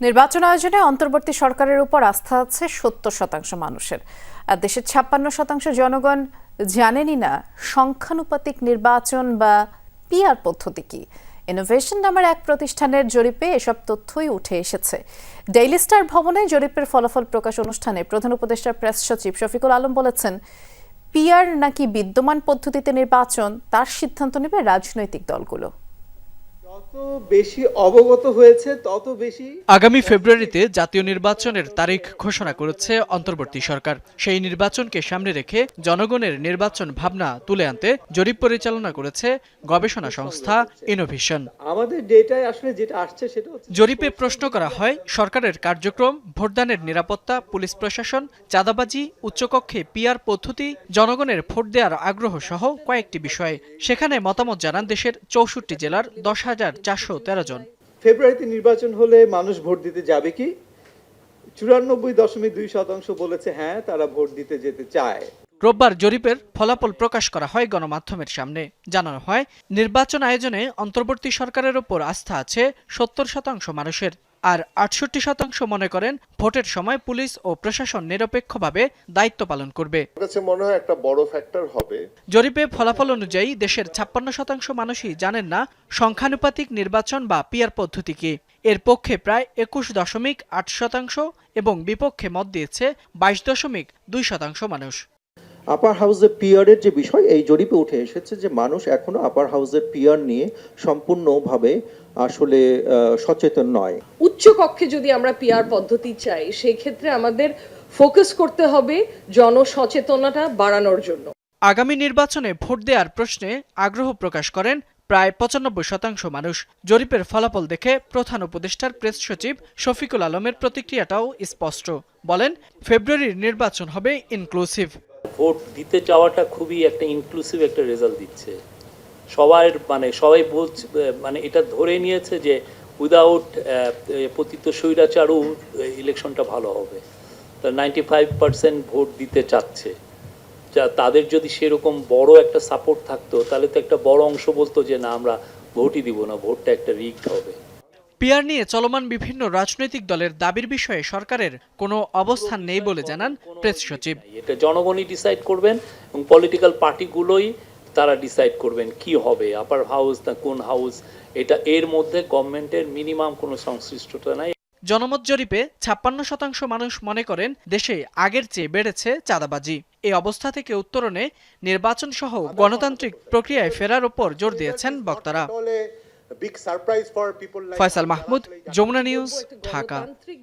নির্বাচন আয়োজনে অন্তর্বর্তী সরকারের উপর আস্থা আছে সত্তর শতাংশ মানুষের। আর দেশের ছাপ্পান্ন শতাংশ জনগণ জানেনই না সংখ্যানুপাতিক নির্বাচন বা পিআর পদ্ধতি কি। ইনোভেশন নামের এক প্রতিষ্ঠানের জরিপে এসব তথ্যই উঠে এসেছে। ডেইলি স্টার ভবনে জরিপের ফলাফল প্রকাশ অনুষ্ঠানে প্রধান উপদেষ্টা প্রেস সচিব শফিকুল আলম বলেছেন পিআর নাকি বিদ্যমান পদ্ধতিতে নির্বাচন, তার সিদ্ধান্ত নেবে রাজনৈতিক দলগুলো। বেশি অবগত হয়েছে তত বেশি আগামী ফেব্রুয়ারিতে জাতীয় নির্বাচনের তারিখ ঘোষণা করেছে অন্তর্বর্তী সরকার। সেই নির্বাচনকে সামনে রেখে জনগণের নির্বাচন ভাবনা তুলে আনতে জরিপ পরিচালনা করেছে গবেষণা সংস্থা ইনোভেশন আমাদের ডেটায় আসলে যেটা আসছে সেটা জরিপে প্রশ্ন করা হয় সরকারের কার্যক্রম ভোটদানের নিরাপত্তা পুলিশ প্রশাসন চাঁদাবাজি উচ্চকক্ষে পিআর পদ্ধতি জনগণের ভোট দেওয়ার আগ্রহ সহ কয়েকটি বিষয়ে। সেখানে মতামত জানান দেশের চৌষট্টি জেলার দশ হাজার চারশো তেরো জন। ফেব্রুয়ারিতে নির্বাচন হলে মানুষ ভোট দিতে যাবে কি? চুরানব্বই দশমিক দুই শতাংশ বলেছে হ্যাঁ তারা ভোট দিতে যেতে চায়। রোববার জরিপের ফলাফল প্রকাশ করা হয় গণমাধ্যমের সামনে। জানানো হয় নির্বাচন আয়োজনে অন্তর্বর্তী সরকারের ওপর আস্থা আছে সত্তর শতাংশ মানুষের। আর আটষট্টি শতাংশ মনে করেন ভোটের সময় পুলিশ ও প্রশাসন নিরপেক্ষভাবে দায়িত্ব পালন করবে। কাছে মনে হয় একটা বড় ফ্যাক্টর হবে। জরিপে ফলাফল অনুযায়ী দেশের ছাপ্পান্ন শতাংশ মানুষই জানেন না সংখ্যানুপাতিক নির্বাচন বা পিয়ার পদ্ধতি কি। এর পক্ষে প্রায় একুশ দশমিক আট শতাংশ এবং বিপক্ষে মত দিয়েছে বাইশ দশমিক দুই শতাংশ মানুষ। আপার হাউসের পিয়ারের যে বিষয় এই জরিপে উঠে এসেছে যে মানুষ এখনও আপার হাউসের পিয়ার নিয়ে সম্পূর্ণভাবে আসলে সচেতন নয়। উচ্চ কক্ষে যদি আমরা পিআর পদ্ধতি চাই সেই ক্ষেত্রে আমাদের ফোকাস করতে হবে জনসচেতনতা বাড়ানোর জন্য। আগামী নির্বাচনে ভোট দেওয়ার প্রশ্নে আগ্রহ প্রকাশ করেন প্রায় পঁচানব্বই শতাংশ মানুষ। জরিপের ফলাফল দেখে প্রধান উপদেষ্টার প্রেস সচিব শফিকুল আলমের প্রতিক্রিয়াটাও স্পষ্ট। বলেন ফেব্রুয়ারির নির্বাচন হবে ইনক্লুসিভ ভোট দিতে চাওয়াটা খুবই একটা ইনক্লুসিভ একটা রেজাল্ট দিচ্ছে। সবার মানে সবাই বলছে মানে এটা ধরে নিয়েছে যে উইদাউট পতিত স্বৈরাচারও ইলেকশনটা ভালো হবে। তা নাইনটি ফাইভ পার্সেন্ট ভোট দিতে চাচ্ছে। যা তাদের যদি সেরকম বড় একটা সাপোর্ট থাকতো, তাহলে তো একটা বড় অংশ বলতো যে না, আমরা ভোটই দিব না, ভোটটা একটা রিগড হবে। পিয়ার নিয়ে চলমান বিভিন্ন রাজনৈতিক দলের দাবির বিষয়ে সরকারের কোনো অবস্থান নেই বলে জানান প্রেস সচিব। এটা জনগণই ডিসাইড করবেন এবং পলিটিক্যাল পার্টিগুলোই তারা ডিসাইড করবেন কি হবে আপার হাউস না কোন হাউস এটা এর মধ্যে গভর্নমেন্টের মিনিমাম কোনো সংশ্লিষ্টতা নাই। জনমত জরিপে ছাপ্পান্ন শতাংশ মানুষ মনে করেন দেশে আগের চেয়ে বেড়েছে চাঁদাবাজি। এই অবস্থা থেকে উত্তরণে নির্বাচন সহ গণতান্ত্রিক প্রক্রিয়ায় ফেরার উপর জোর দিয়েছেন বক্তারা। big surprise for people Faisal Mahmud Jamuna news Dhaka গণতান্ত্রিক